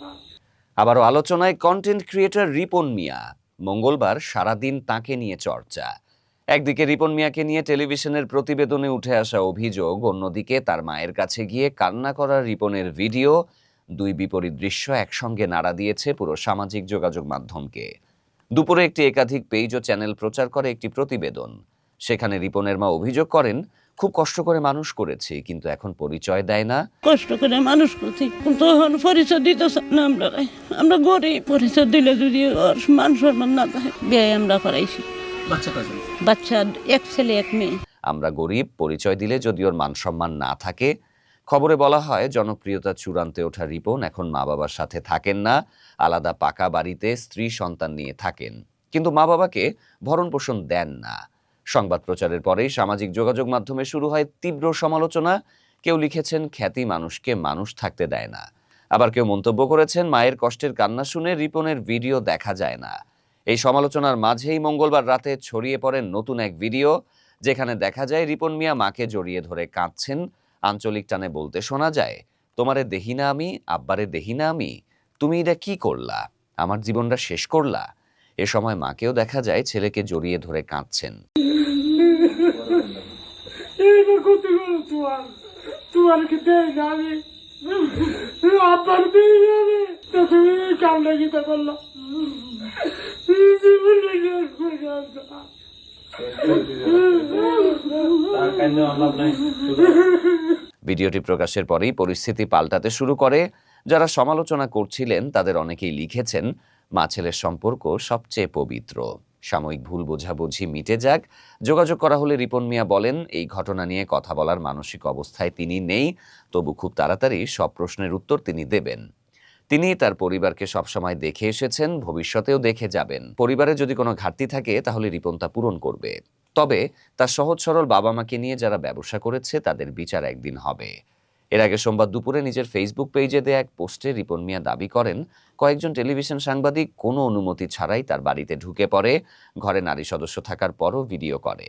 দাও। আবারও আলোচনায় কন্টেন্ট ক্রিয়েটর রিপন মিয়া। মঙ্গলবার সারাদিন তাকে নিয়ে চর্চা। একদিকে রিপন মিয়াকে নিয়ে টেলিভিশনের প্রতিবেদনে উঠে আসা অভিযোগ, অন্যদিকে তার মায়ের কাছে গিয়ে কান্না করা রিপনের ভিডিও। দুই বিপরীত দৃশ্য একসঙ্গে নাড়া দিয়েছে পুরো সামাজিক যোগাযোগ মাধ্যমকে। দুপুরে একটি একাধিক পেজ ও চ্যানেল প্রচার করে একটি প্রতিবেদন। সেখানে রিপনের মা অভিযোগ করেন খুব কষ্ট করে মানুষ করেছি কিন্তু এখন পরিচয় দেয় না। কষ্ট করে মানুষ করছি কিন্তু এখন পরিচয় দিতে না আমরা আমরা গরিব পরিচয় দিলে যদি মান সম্মান না থাকে বিয়ে আমরা করাইছি। বাচ্চা এক ছেলে এক মেয়ে। আমরা গরিব পরিচয় দিলে যদি ওর মান সম্মান না থাকে খবরে বলা হয়, জনপ্রিয়তা চূড়ান্তে ওঠা রিপন এখন মা বাবার সাথে থাকেন না। আলাদা পাকা বাড়িতে স্ত্রী সন্তান নিয়ে থাকেন। কিন্তু মা বাবাকে ভরণ পোষণ দেন না। সংবাদ প্রচারের পরেই সামাজিক যোগাযোগ মাধ্যমে শুরু হয় তীব্র সমালোচনা। কেউ লিখেছেন, খ্যাতি মানুষকে মানুষ থাকতে দেয় না। আবার কেউ মন্তব্য করেছেন, মায়ের কষ্টের কান্না শুনে রিপনের ভিডিও দেখা যায় না। এই সমালোচনার মাঝেই মঙ্গলবার রাতে ছড়িয়ে পড়ে নতুন এক ভিডিও, যেখানে দেখা যায়, রিপন মিয়া মাকে জড়িয়ে ধরে কাঁদছেন। আঞ্চলিক টানে বলতে শোনা যায় তোমারে দেহি না আমি আব্বারে দেহি না আমি তুমি এটা কি করলা? আমার জীবনটা শেষ করলা? এ সময় মাকেও দেখা যায় ছেলেকে জড়িয়ে ধরে কাঁদছেন। তার কান্না অভাব নাই। ভিডিওটি প্রকাশের পরেই পরিস্থিতি পাল্টাতে শুরু করে। যারা সমালোচনা করছিলেন, তাদের অনেকেই লিখেছেন, মা ছেলের সম্পর্ক সবচেয়ে পবিত্র। সাময়িক ভুল বোঝাবুঝি মিটে যাক। যোগাযোগ করা হলে রিপন মিয়া বলেন, এই ঘটনা নিয়ে কথা বলার মানসিক অবস্থায় তিনি নেই। তবু খুব তাড়াতাড়ি সব প্রশ্নের উত্তর তিনি দেবেন। তিনি তার পরিবারকে সবসময় দেখে এসেছেন, ভবিষ্যতেও দেখে যাবেন। পরিবারে যদি কোনো ঘাটতি থাকে, তাহলে রিপন তা পূরণ করবে। তবে তার সহজ সরল বাবা মাকে নিয়ে যারা ব্যবসা করেছে, তাদের বিচার একদিন হবে। এর আগে সোমবার দুপুরে নিজের ফেসবুক পেজে দেয়া এক পোস্টে রিপন মিয়া দাবি করেন, কয়েকজন টেলিভিশন সাংবাদিক কোনো অনুমতি ছাড়াই তার বাড়িতে ঢুকে পড়ে, ঘরে নারী সদস্য থাকার পরও ভিডিও করে।